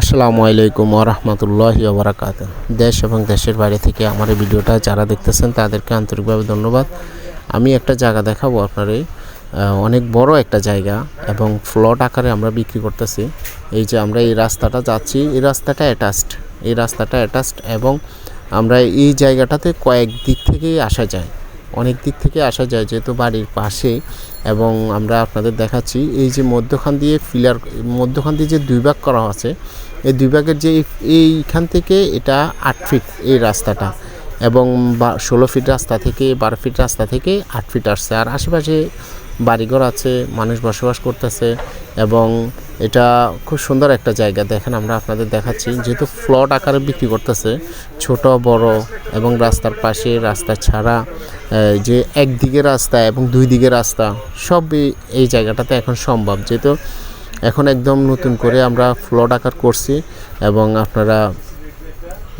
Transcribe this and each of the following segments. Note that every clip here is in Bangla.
আসসালামু আলাইকুম ওরহমতুল্লাহি ওবরাকাত দেশ এবং দেশের বাইরে থেকে আমার এই ভিডিওটা যারা দেখতেছেন, তাদেরকে আন্তরিকভাবে ধন্যবাদ। আমি একটা জায়গা দেখাবো আপনারে অনেক বড় একটা জায়গা এবং ফ্লট আকারে আমরা বিক্রি করতেছি। এই যে আমরা এই রাস্তাটা যাচ্ছি, এই রাস্তাটা অ্যাটাচড। এই রাস্তাটা অ্যাটাচড এবং আমরা এই জায়গাটাতে কয়েক দিক থেকেই আসা যায়। অনেক দিক থেকে আসা যায়, যেহেতু বাড়ির পাশে এবং আমরা আপনাদের দেখাচ্ছি, এই যে মধ্যখান দিয়ে ফিলার মধ্যখান দিয়ে যে দুই ভাগ করা আছে, এই দুই ভাগের যে এই- এইখান থেকে এটা আট ফিট এই রাস্তাটা এবং ষোলো ফিট রাস্তা থেকে, বারো ফিট রাস্তা থেকে আট ফিট আসছে। আর আশেপাশে বাড়িঘর আছে, মানুষ বসবাস করতেছে এবং এটা খুব সুন্দর একটা জায়গা। দেখেন, আমরা আপনাদের দেখাচ্ছি, যেহেতু ফ্লট আকারে বিক্রি করতেছে, ছোট, বড় এবং রাস্তার পাশে, রাস্তা ছাড়া যে একদিকে রাস্তা এবং দুই দিকে রাস্তা সব এই- জায়গাটাতে এখন সম্ভব। যেহেতু এখন একদম নতুন করে আমরা ফ্লট আকার করছি এবং আপনারা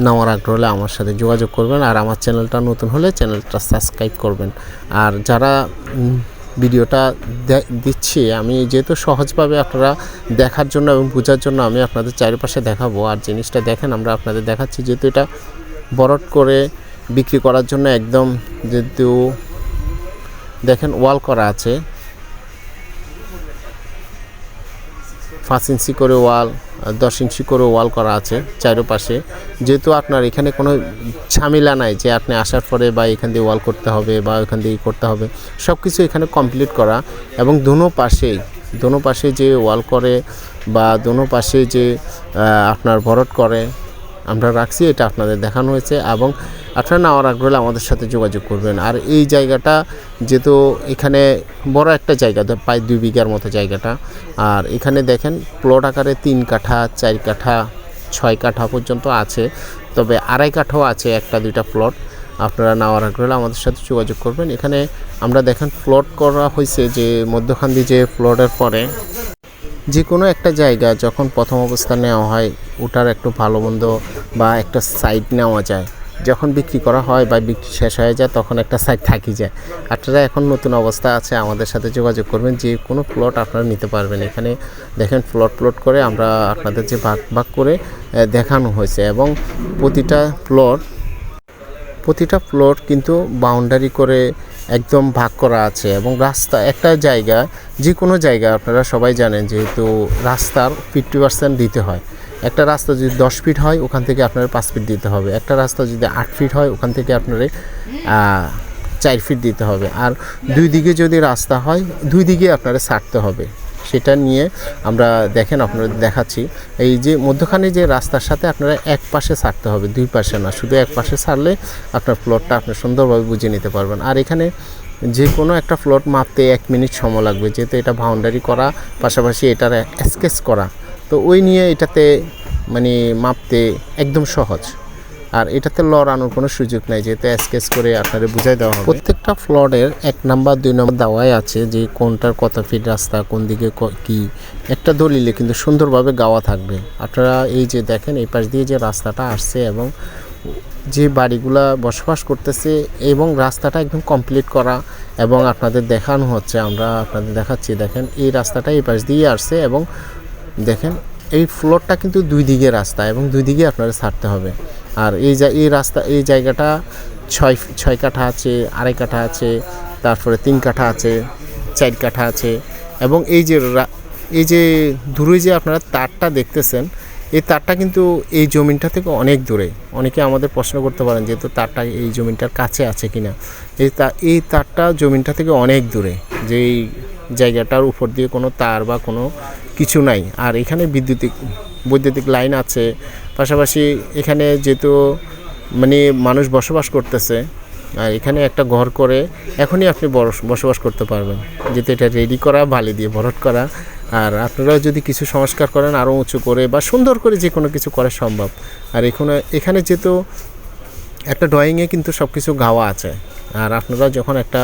নেওয়ার আগ্রহ হলে আমার সাথে যোগাযোগ করবেন আর আমার চ্যানেলটা নতুন হলে চ্যানেলটা সাবস্ক্রাইব করবেন। আর যারা ভিডিওটা দিচ্ছি। আমি যেহেতু সহজভাবে আপনারা দেখার জন্য এবং বোঝার জন্য আমি আপনাদের চারিপাশে দেখাবো। আর জিনিসটা দেখেন, আমরা আপনাদের দেখাচ্ছি যেহেতু এটা বরট করে বিক্রি করার জন্য একদম যেহেতু দেখেন ওয়াল করা আছে। পাঁচ ইঞ্চি করে ওয়াল দশ ইঞ্চি করে ওয়াল করা আছে চারোপাশে। যেহেতু আপনার এখানে কোনো ঝামেলা নাই যে আপনি আসার পরে বা এখান দিয়ে ওয়াল করতে হবে বা এখান দিয়ে করতে হবে সব কিছু এখানে কমপ্লিট করা এবং দোনো পাশেই, দোনো পাশে যে ওয়াল করে বা দোনো পাশে যে আপনার ভরট করে, আমরা রাখছি, এটা আপনাদের দেখানো হয়েছে এবং আপনারা নেওয়ার আগ্রহ আমাদের সাথে যোগাযোগ করবেন। আর এই জায়গাটা যেহেতু এখানে বড় একটা জায়গা প্রায় দুই বিঘার মতো জায়গাটা। আর এখানে দেখেন প্লট আকারে তিন কাঠা, চার কাঠা, ছয় কাঠা পর্যন্ত আছে। তবে আড়াই কাঠাও আছে একটা দুইটা প্লট। আপনারা নেওয়ার আগ্রহ আমাদের সাথে যোগাযোগ করবেন। এখানে আমরা দেখেন প্লট করা হয়েছে যে মধ্যখান দিয়ে যে প্লটের পরে। যে কোনো একটা জায়গা যখন প্রথম অবস্থা নেওয়া হয়, ওটার একটু ভালো মন্দ বা একটা সাইড নেওয়া যায়। যখন বিক্রি করা হয় বা বিক্রি শেষ হয়ে যায়, তখন একটা সাইড থাকি যায়। আপনারা এখন নতুন অবস্থা আছে, আমাদের সাথে যোগাযোগ করবেন, যে কোনো প্লট আপনারা নিতে পারবেন। এখানে দেখেন প্লট প্লট করে আমরা আপনাদের যে ভাগ ভাগ করে দেখানো হয়েছে এবং প্রতিটা প্লট প্রতিটা প্লট কিন্তু বাউন্ডারি করে একদম ভাগ করা আছে এবং রাস্তা, একটা জায়গা যে কোনো জায়গা আপনারা সবাই জানেন যেহেতু রাস্তার ফিফটি পার্সেন্ট দিতে হয়। একটা রাস্তা যদি দশ ফিট হয়, ওখান থেকে আপনার পাঁচ ফিট দিতে হবে। একটা রাস্তা যদি আট ফিট হয়, ওখান থেকে আপনার চার ফিট দিতে হবে। আর দুই দিকে যদি রাস্তা হয়, দুই দিকে আপনারা ছাড়তে হবে। সেটা নিয়ে আমরা দেখেন, আপনারা দেখাচ্ছি। এই যে মধ্যখানে যে রাস্তার সাথে আপনারা এক পাশে ছাড়তে হবে, দুই পাশে না। শুধু এক পাশে ছাড়লে আপনার প্লটটা আপনি সুন্দরভাবে বুঝে নিতে পারবেন। আর এখানে যে কোনো একটা প্লট মাপতে এক মিনিট সময় লাগবে। যেহেতু এটা বাউন্ডারি করা, পাশাপাশি এটার স্কেচ করা। তো ওই নিয়ে এটাতে মানে মাপতে একদম সহজ। আর এটাতে লড়ানোর কোনো সুযোগ নাই, যেহেতু স্কেচ করে আপনাদের বুঝাই দেওয়া হবে। প্রত্যেকটা ফ্লডের এক নাম্বার, দুই নম্বর দেওয়াই আছে যে কোনটার কত ফিট রাস্তা, কোন দিকে ক- একটা দলিলে কিন্তু সুন্দরভাবে গাওয়া থাকবে। আপনারা এই যে দেখেন, এই পাশ দিয়ে যে রাস্তাটা আসছে এবং যে বাড়িগুলা বসবাস করতেছে এবং রাস্তাটা একদম কমপ্লিট করা এবং আপনাদের দেখানো হচ্ছে, আমরা আপনাদের দেখাচ্ছি। দেখেন, এই রাস্তাটা এই পাশ দিয়ে আসছে এবং দেখেন, এই ফ্লোরটা কিন্তু দুই দিকে রাস্তা এবং দুই দিকে আপনারা ছাড়তে হবে। আর এই যা এই রাস্তা, এই জায়গাটা ছয় ছয় কাঠা আছে, আড়াই কাঠা আছে, তারপরে তিন কাঠা আছে, চার কাঠা আছে এবং এই যে এই যে দূরে যে আপনারা তারটা দেখতেছেন, এই তারটা কিন্তু এই জমিনটা থেকে অনেক দূরে। অনেকে আমাদের প্রশ্ন করতে পারেন যেহেতু তারটা এই জমিনটার কাছে আছে কিনা? এই তা, এই তারটা জমিনটা থেকে অনেক দূরে। যেই জায়গাটার উপর দিয়ে কোনো তার বা কোনো কিছু নাই। আর এখানে বিদ্যুতিক, বৈদ্যুতিক লাইন আছে। পাশাপাশি এখানে যেহেতু মানে মানুষ বসবাস করতেছে, আর এখানে একটা ঘর করে এখনই আপনি বসবাস করতে পারবেন। যেহেতু এটা রেডি করা, বালি দিয়ে ভরট করা। আর আপনারাও যদি কিছু সংস্কার করেন আরও উঁচু করে বা সুন্দর করে যে কোনো কিছু করা সম্ভব। আর এখানে এখানে যেহেতু একটা ড্রয়িংয়ে কিন্তু সব কিছু গাওয়া আছে। আর আপনারা যখন একটা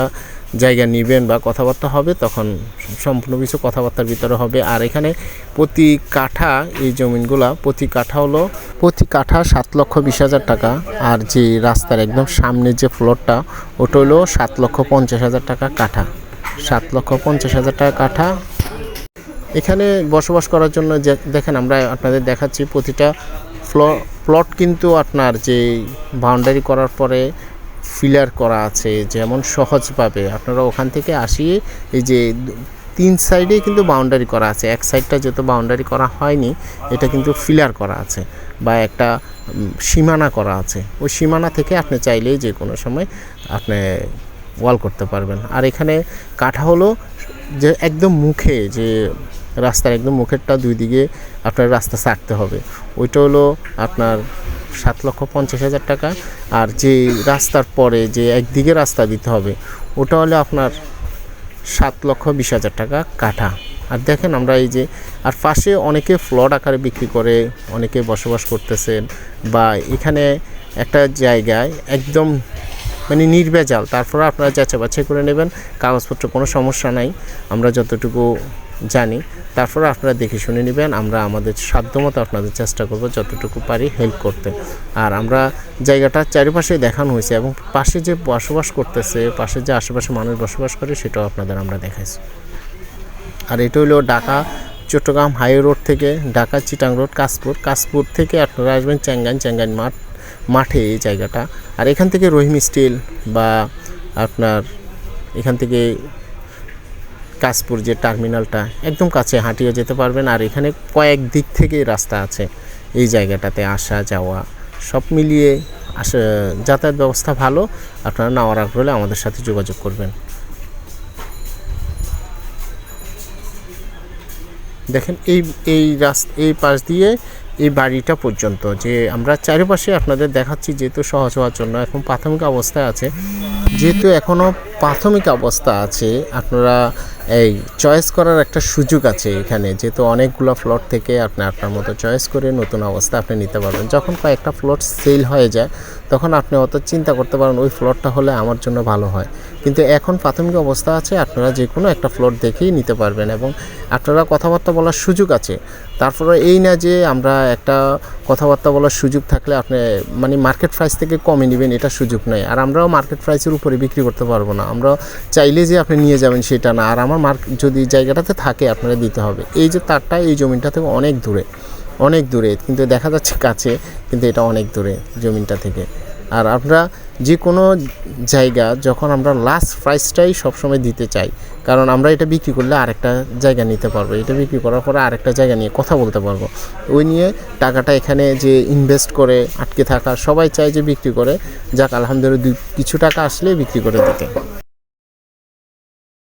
জায়গা নেবেন বা কথাবার্তা হবে, তখন সম্পূর্ণ কিছু কথাবার্তার ভিতরে হবে। আর এখানে প্রতি কাঠা, এই জমিনগুলা প্রতি কাঠা হলো, প্রতি কাঠা সাত লক্ষ বিশ হাজার টাকা। আর যে রাস্তার একদম সামনে যে ফ্লোরটা, ওটা হলো সাত লক্ষ পঞ্চাশ হাজার টাকা কাঠা। সাত লক্ষ পঞ্চাশ হাজার টাকা কাঠা। এখানে বসবাস করার জন্য যে, দেখেন আমরা আপনাদের দেখাচ্ছি প্রতিটা ফ্ল, প্লট কিন্তু আপনার যে বাউন্ডারি করার পরে ফিলার করা আছে, যেমন সহজভাবে। আপনারা ওখান থেকে আসিয়ে এই যে তিন সাইডেই কিন্তু বাউন্ডারি করা আছে। এক সাইডটা যেহেতু বাউন্ডারি করা হয়নি, এটা কিন্তু ফিলার করা আছে বা একটা সীমানা করা আছে। ওই সীমানা থেকে আপনি চাইলেই যে কোনো সময় আপনি ওয়াল করতে পারবেন। আর এখানে কাঠা হলো যে একদম মুখে, যে রাস্তার একদম মুখেরটা দুই দিকে আপনার রাস্তা ছাড়তে হবে। ওইটা হলো আপনার সাত লক্ষ পঞ্চাশ হাজার টাকা। আর যে রাস্তার পরে যে একদিকে রাস্তা দিতে হবে, ওটা হলো আপনার সাত লক্ষ বিশ হাজার টাকা কাঠা। আর দেখেন আমরা এই যে, আর পাশে অনেকে ফ্লট আকারে বিক্রি করে, অনেকে বসবাস করতেছেন বা এখানে একটা জায়গায় একদম মানে নির্ভেজাল, তারপরে আপনারা যাচাই বাছাই করে নেবেন, কাগজপত্র কোনো সমস্যা নাই। আমরা যতটুকু জানি। তারপরে আপনারা দেখে শুনে নেবেন, আমরা আমাদের সাধ্যমতো আপনাদের চেষ্টা করব যতটুকু পারি হেল্প করতে। আর আমরা জায়গাটা চারিপাশে দেখানো হয়েছে এবং পাশে যে বসবাস করতেছে, পাশে যে আশেপাশে মানুষ বসবাস করে, সেটাও আপনাদের আমরা দেখাইছি। আর এটা হলো ঢাকা চট্টগ্রাম হাইওয়ে রোড থেকে, ঢাকা চিটাং রোড, কাশপুর। কাশপুর থেকে আপনারা আসবেন চ্যাঙ্গান চ্যাঙ্গান মাঠ, মাঠে এই জায়গাটা। আর এখান থেকে রহিম স্টিল বা আপনার এখান থেকে কাশপুর যে টার্মিনালটা, একদম কাছে হাঁটিয়ে যেতে পারবেন। আর এখানে কয়েক দিক থেকে রাস্তা আছে এই জায়গাটাতে আসা যাওয়া। সব মিলিয়ে আসা, যাতায়াত ব্যবস্থা ভালো। আপনারা নেওয়ার আগ্রহ আমাদের সাথে যোগাযোগ করবেন। দেখেন এই এই রাস্তা, এই পাশ দিয়ে এই বাড়িটা পর্যন্ত যে আমরা চারিপাশে আপনাদের দেখাচ্ছি, যেহেতু সহজ হওয়ার জন্য এখন প্রাথমিক অবস্থায় আছে। যেহেতু এখনও প্রাথমিক অবস্থা আছে, আপনারা এই চয়েস করার একটা সুযোগ আছে এখানে, যেহেতু অনেকগুলো ফ্লট থেকে আপনি আপনার মতো চয়েস করে নতুন অবস্থা আপনি নিতে পারবেন। যখন কয়েকটা ফ্লট সেল হয়ে যায়, তখন আপনি অত চিন্তা করতে পারেন ওই ফ্লটটা হলে আমার জন্য ভালো হয়। কিন্তু এখন প্রাথমিক অবস্থা আছে, আপনারা যে কোনো একটা ফ্লট দেখেই নিতে পারবেন এবং আপনারা কথাবার্তা বলার সুযোগ আছে। তারপরে এই না যে আমরা একটা কথাবার্তা বলার সুযোগ থাকলে আপনি মানে মার্কেট প্রাইস থেকে কমে নেবেন, এটা সুযোগ নেই। আর আমরাও মার্কেট প্রাইসের উপরে বিক্রি করতে পারব না। আমরা চাইলে যে আপনি নিয়ে যাবেন সেটা না। আর আমার মার্ক যদি জায়গাটাতে থাকে আপনারা দিতে হবে। এই যে তারটা এই জমিটা থেকে অনেক দূরে অনেক দূরে, কিন্তু দেখা যাচ্ছে কাছে, কিন্তু এটা অনেক দূরে জমিনটা থেকে। আর আমরা যে কোনো জায়গা যখন আমরা লাস্ট প্রাইসটাই সবসময় দিতে চাই, কারণ আমরা এটা বিক্রি করলে আরেকটা জায়গা নিতে পারব। এটা বিক্রি করার পরে আরেকটা জায়গা নিয়ে কথা বলতে পারব। ওই নিয়ে টাকাটা এখানে যে ইনভেস্ট করে, আটকে থাকা, সবাই চায় যে বিক্রি করে। যাক, আলহামদুলিল্লাহ কিছু টাকা আসলে বিক্রি করে দিতে।